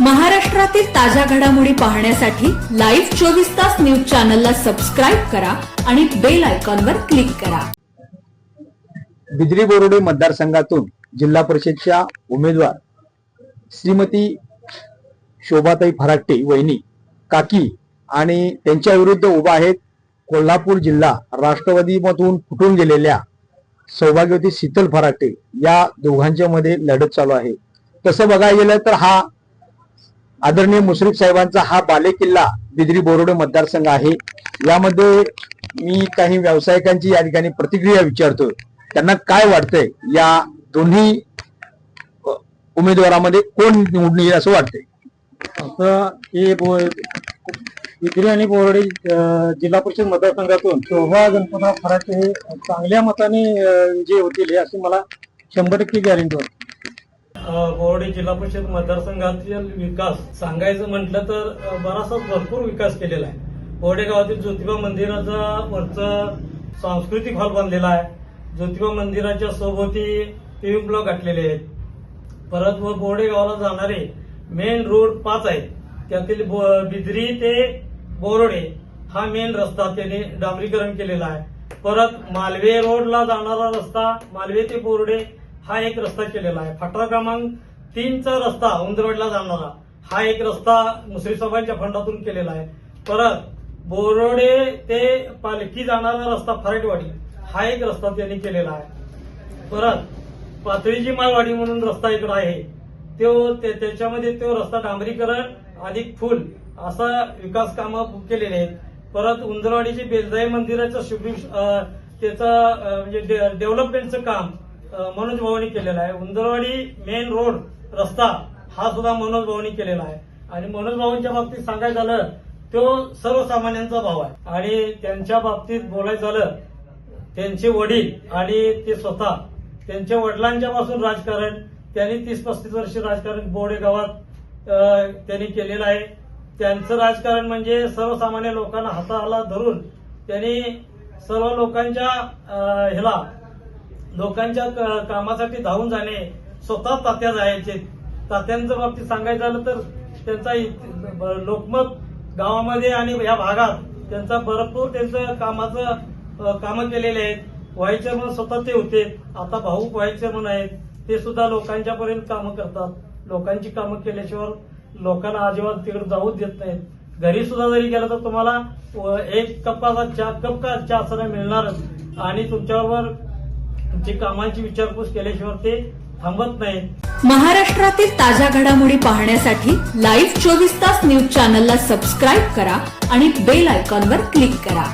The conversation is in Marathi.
महाराष्ट्रातील ताज्या घडामोडी पाहण्यासाठी लाईव्ह चोवीस तास न्यूज चॅनलला सबस्क्राईब करा आणि बेल आयकॉनवर क्लिक करा. बिद्री बोरोडे मतदारसंघातून जिल्हा परिषदच्या उमेदवार श्रीमती शोभाताई फराटे वहिनी काकी आणि त्यांच्या विरुद्ध उभा आहेत कोल्हापूर जिल्हा राष्ट्रवादीमधून फुटून गेलेल्या सौभाग्यवती शीतल फराटे. या दोघांच्या मध्ये लढत चालू आहे. तसं बघायला गेलं तर हा आदरणीय मुश्रीफ साहेबांचा हा बालेकिल्ला बिद्री बोरोडे मतदारसंघ आहे. यामध्ये मी काही व्यावसायिकांची या ठिकाणी प्रतिक्रिया विचारतोय. त्यांना काय वाटतंय? या दोन्ही उमेदवारामध्ये कोण निवडून येईल असं वाटतंय? असं हे बिद्री आणि बोर्डे जिल्हा परिषद मतदारसंघातून शोभा गणपतराव फराटे हे चांगल्या मताने विजय होतील हे अशी मला शंभर टक्के गॅरंटी वाटते. बोर्डे जिल्हा परिषद मतदारसंघातील विकास सांगायचं म्हटलं तर बराचसा भरपूर विकास केलेला आहे. बोर्डे गावातील ज्योतिबा मंदिराचा वरचं सांस्कृतिक हॉल बांधलेला आहे. ज्योतिबा मंदिराच्या सोबती पिविंग ब्लॉक घातलेले आहेत. परत व बोर्डे गावाला जाणारे मेन रोड पाच आहेत. त्यातील बो- बिद्री ते बोरोडे हा मेन रस्ता त्याने डांबरीकरण केलेला आहे. परत मालवे रोडला जाणारा रस्ता मालवे ते बोर्डे हा एक रस्ता केलेला आहे. फाटा क्रमांक तीनचा रस्ता उंदरवडला जाणारा. हा एक रस्ता मुसरी साहेबांच्या फंडातून केलेला आहे. परत बोरोडे ते पालखी जाणारा रस्ता फराटवाडी हा एक रस्ता त्यांनी केलेला आहे. परत पातळीजी माळवाडी म्हणून रस्ता इकडे आहे. तो ते- त्याच्यामध्ये तो रस्ता डांबरीकरण अधिक फुल असा विकास कामं केलेले आहेत. परत उंदरवाडीची बेलजाई मंदिराचं शुभि- त्याचा त्याचं म्हणजे डे- डेव्हलपमेंटचं काम मनोज भवानी केलेलं आहे. उंदरवाडी मेन रोड रस्ता हा सुद्धा मनोज भवानी केलेला आहे. आणि मनोज भाऊंच्या बाबतीत सांगायचं झालं तो सर्वसामान्यांचा भाव आहे. आणि त्यांच्या बाबतीत बोलायचं झालं त्यांचे वडील आणि ते स्वतः. त्यांच्या वडिलांच्या पासून राजकारण त्यांनी तीस पस्तीस वर्ष राजकारण बोडे गावात त्यांनी केलेलं आहे. त्यांचं राजकारण म्हणजे सर्वसामान्य लोकांना हाताला धरून त्यांनी सर्व लोकांच्या ह्याला लोकांच्या क- कामासाठी धावून जाणे स्वतः तात्या जायचे. तात्यांच्या बाबतीत सांगायचं झालं तर त्यांचा ब- लोकमत गावामध्ये आणि या भागात त्यांचा भरपूर त्यांचं कामाचं कामं केलेले आहेत. व्हाईस चेअरमन स्वतः ते होते. आता भाऊ व्हाईस चेअरमन आहेत. ते सुद्धा लोकांच्या पर्यंत कामं करतात. लोकांची कामं केल्याशिवाय लोकांना अजिबात तिकडे जाऊच देत नाहीत. घरी सुद्धा जरी गेलं तर तुम्हाला व एक कपाचा चहा कप का चहा असं मिळणारच. आणि तुमच्याबरोबर तुमची कामांची विचारपूस केल्याशिवाय ते थांबत नाही महाराष्ट्रातील ताज्या घडामोडी पाहण्यासाठी लाईव्ह चोवीस तास न्यूज चॅनलला सबस्क्राईब करा आणि बेल आयकॉनवर क्लिक करा.